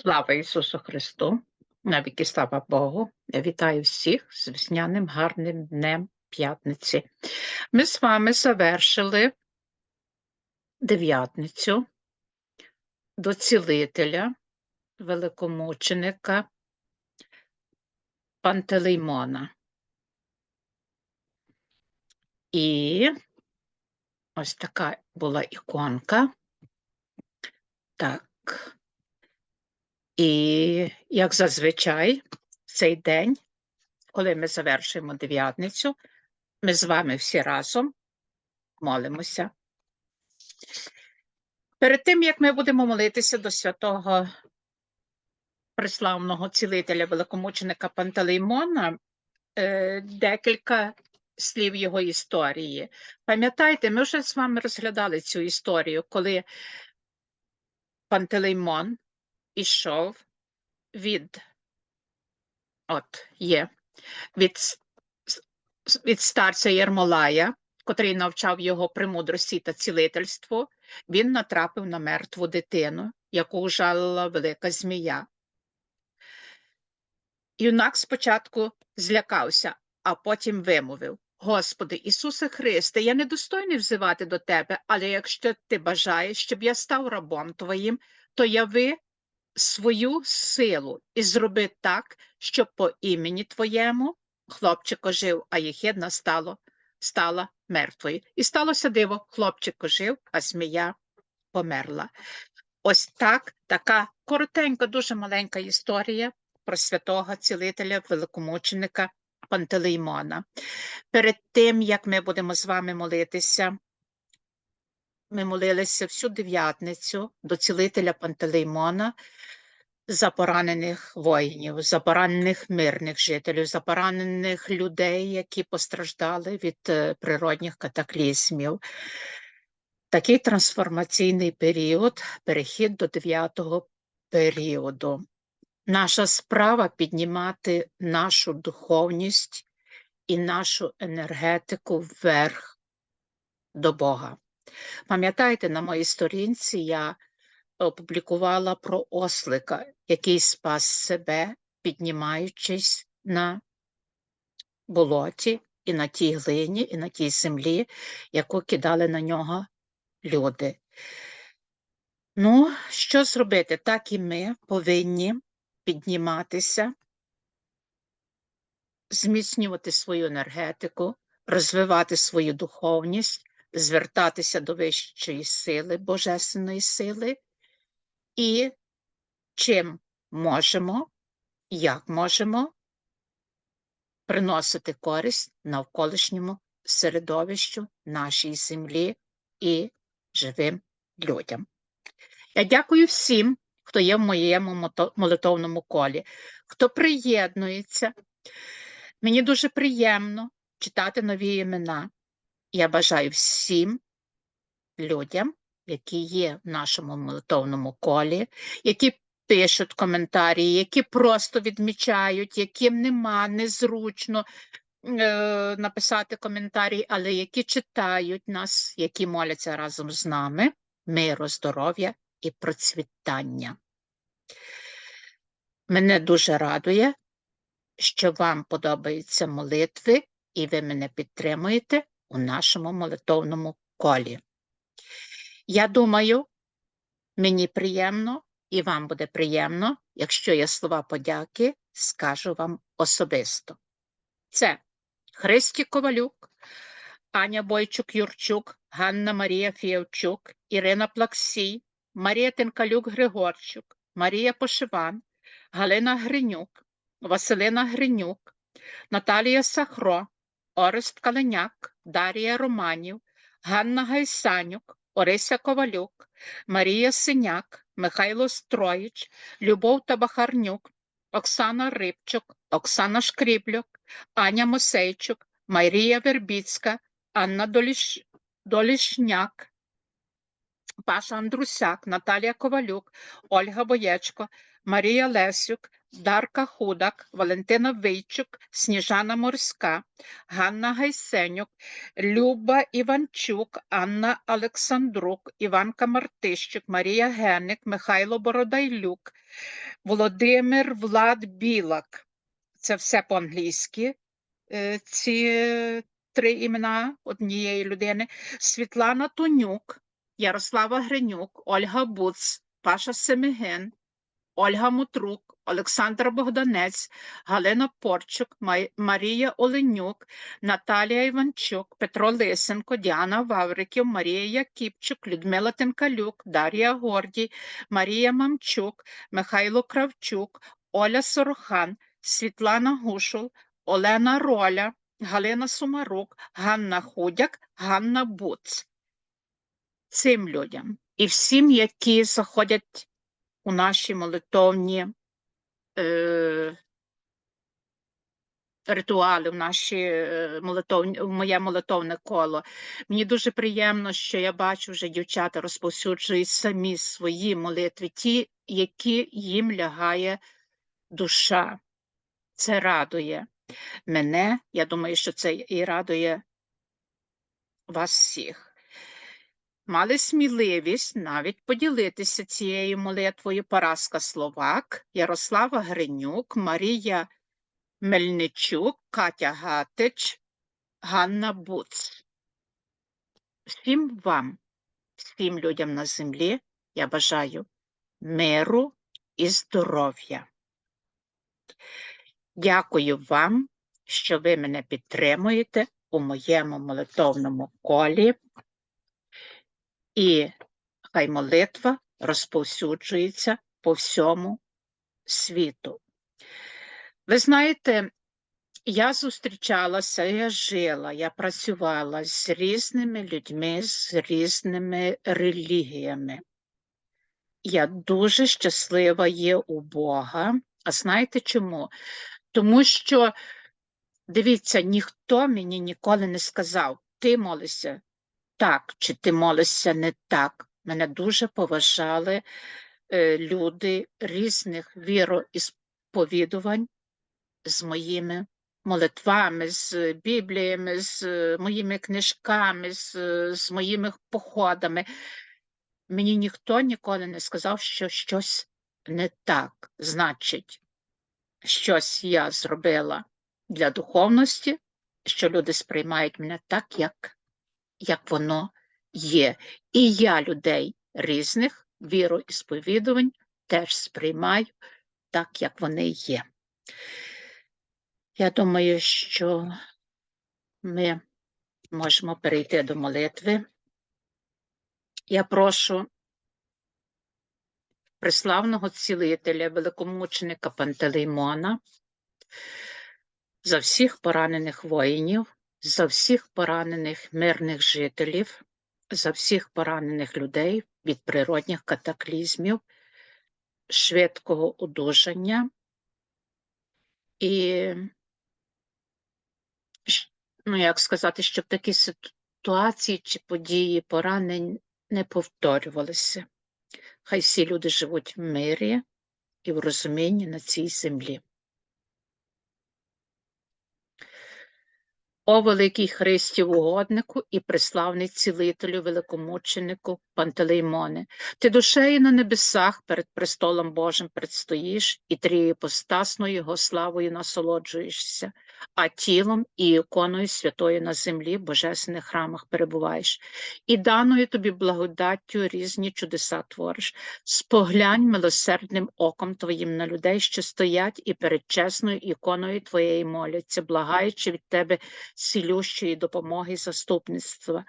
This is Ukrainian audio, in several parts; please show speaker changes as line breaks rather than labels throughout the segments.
Слава Ісусу Христу! Навіки слава Богу! Я вітаю всіх з весняним гарним днем п'ятниці. Ми з вами завершили дев'ятницю до цілителя, великомученика Пантелеймона. І ось така була іконка. Так. І, як зазвичай, в цей день, коли ми завершуємо дев'ятницю, ми з вами всі разом молимося. Перед тим, як ми будемо молитися до святого преславного цілителя великомученика Пантелеймона, е, декілька слів його історії. Пам'ятаєте, ми вже з вами розглядали цю історію, коли Пантелеймон ішов від от є від, від старця Єрмолая, котрий навчав його премудрості та цілительству, він натрапив на мертву дитину, яку жалила велика змія. Юнак спочатку злякався, а потім вимовив: Господи, Ісусе Христе, я недостойний взивати до Тебе, але якщо ти бажаєш, щоб я став рабом Твоїм, то яви свою силу і зроби так, щоб по імені Твоєму хлопчик ожив, а Єхидна стало, стала мертвою. І сталося диво, хлопчик ожив, а змія померла. Ось так, така коротенька, дуже маленька історія про святого цілителя, великомученика Пантелеймона. Перед тим, як ми будемо з вами молитися, ми молилися всю дев'ятницю до цілителя Пантелеймона за поранених воїнів, за поранених мирних жителів, за поранених людей, які постраждали від е, природних катаклізмів. Такий трансформаційний період, перехід до дев'ятого періоду. Наша справа піднімати нашу духовність і нашу енергетику вверх до Бога. Пам'ятаєте, на моїй сторінці я опублікувала про ослика, який спас себе, піднімаючись на болоті і на тій глині, і на тій землі, яку кидали на нього люди. Ну, що зробити? Так і ми повинні підніматися, зміцнювати свою енергетику, розвивати свою духовність, звертатися до вищої сили, божественної сили, і чим можемо, як можемо приносити користь навколишньому середовищу, нашій землі і живим людям. Я дякую всім, хто є в моєму молитовному колі, хто приєднується. Мені дуже приємно читати нові імена. Я бажаю всім людям, які є в нашому молитовному колі, які пишуть коментарі, які просто відмічають, яким нема незручно е, написати коментарі, але які читають нас, які моляться разом з нами, миру, здоров'я і процвітання. Мене дуже радує, що вам подобаються молитви, і ви мене підтримуєте у нашому молитовному колі. Я думаю, мені приємно і вам буде приємно, якщо я слова подяки скажу вам особисто. Це Христі Ковалюк, Аня Бойчук-Юрчук, Ганна Марія Фіявчук, Ірина Плаксій, Марія Тенкалюк-Григорчук, Марія Пошиван, Галина Гринюк, Василина Гринюк, Наталія Сахро, Орест Каленяк, Дарія Романів, Ганна Гайсанюк, Орися Ковалюк, Марія Синяк, Михайло Строїч, Любов Табахарнюк, Оксана Рибчук, Оксана Шкріблюк, Аня Мосейчук, Марія Вербіцька, Анна Доліш... Долішняк, Паша Андрусяк, Наталія Ковалюк, Ольга Боєчко, Марія Лесюк, Дарка Худак, Валентина Вийчук, Сніжана Морська, Ганна Гайсенюк, Люба Іванчук, Анна Олександрук, Іванка Мартищук, Марія Генник, Михайло Бородайлюк, Володимир Влад Білак. Це все по-англійськи. е, Ці три імена однієї людини. Світлана Тонюк, Ярослава Гринюк, Ольга Буц, Паша Семиген, Ольга Мутрук, Олександр Богданець, Галина Порчук, Марія Оленюк, Наталія Іванчук, Петро Лисенко, Діана Вавриків, Марія Якіпчук, Людмила Тенкалюк, Дар'я Гордій, Марія Мамчук, Михайло Кравчук, Оля Сорохан, Світлана Гушул, Олена Роля, Галина Сумарук, Ганна Худяк, Ганна Буц. Цим людям і всім, які заходять у наші молитовні е, ритуали, в наші е, молитовні, в моє молитовне коло. Мені дуже приємно, що я бачу, вже дівчата розповсюджують самі свої молитви, ті, які їм лягає душа. Це радує мене. Я думаю, що це і радує вас всіх. Мали сміливість навіть поділитися цією молитвою Параска Словак, Ярослава Гринюк, Марія Мельничук, Катя Гатич, Ганна Буц. Всім вам, всім людям на землі, я бажаю миру і здоров'я. Дякую вам, що ви мене підтримуєте у моєму молитовному колі. І хай молитва розповсюджується по всьому світу. Ви знаєте, я зустрічалася, я жила, я працювала з різними людьми, з різними релігіями. Я дуже щаслива є у Бога. А знаєте чому? Тому що, дивіться, ніхто мені ніколи не сказав, ти молишся так, чи ти молишся не так. Мене дуже поважали е, люди різних віроісповідувань з моїми молитвами, з Бібліями, з е, моїми книжками, з, е, з моїми походами. Мені ніхто ніколи не сказав, що щось не так. Значить, щось я зробила для духовності, що люди сприймають мене так, як, як воно є. І я людей різних віроісповідувань теж сприймаю так, як вони є. Я думаю, що ми можемо перейти до молитви. Я прошу преславного цілителя, великомученика Пантелеймона, за всіх поранених воїнів, за всіх поранених мирних жителів, за всіх поранених людей від природних катаклізмів, швидкого одужання і, ну як сказати, щоб такі ситуації чи події поранень не повторювалися. Хай всі люди живуть в мирі і в розумінні на цій землі. О великий Христів угоднику і приславний цілителю великомученику Пантелеймоне, ти душею на небесах перед престолом Божим предстоїш і трієпостасною його славою насолоджуєшся, а тілом і іконою святою на землі в божественних храмах перебуваєш, і даною тобі благодаттю різні чудеса твориш. Споглянь милосердним оком твоїм на людей, що стоять і перед чесною іконою твоєї моляться, благаючи від тебе цілющої допомоги й заступництва.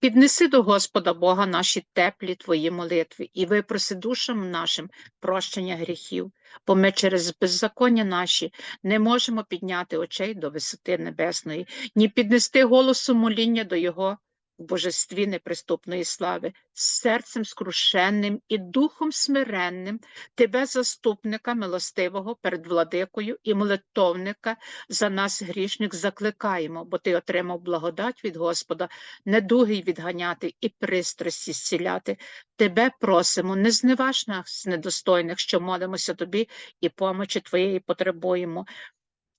Піднеси до Господа Бога наші теплі твої молитви і випроси душам нашим прощення гріхів, бо ми через беззаконня наші не можемо підняти очей до висоти небесної, ні піднести голосу моління до Його в божестві неприступної слави, серцем скрушенним і духом смиренним, тебе, заступника милостивого перед владикою і молитовника за нас грішник закликаємо, бо ти отримав благодать від Господа, недуги відганяти і пристрасті зціляти. Тебе просимо, не зневаж нас недостойних, що молимося тобі і помочі твоєї потребуємо.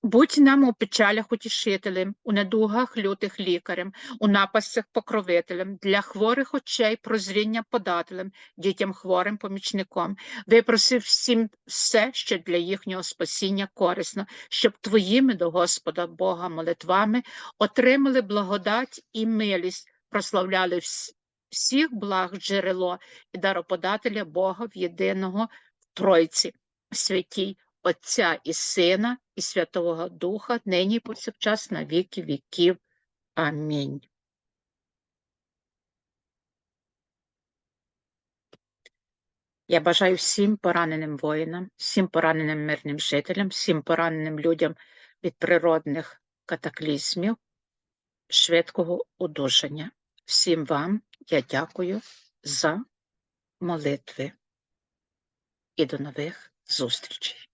Будь нам у печалях утішителем, у недугах лютих лікарем, у напастях покровителем, для хворих очей прозріння подателем, дітям хворим помічником. Випросив всім все, що для їхнього спасіння корисно, щоб твоїми до Господа Бога молитвами отримали благодать і милість, прославляли всіх благ джерело і дароподателя Бога в єдиного в Тройці, святій Отця і Сина, і Святого Духа, нині повсякчас на віки віків. Амінь. Я бажаю всім пораненим воїнам, всім пораненим мирним жителям, всім пораненим людям від природних катаклізмів, швидкого одужання. Всім вам я дякую за молитви і до нових зустрічей.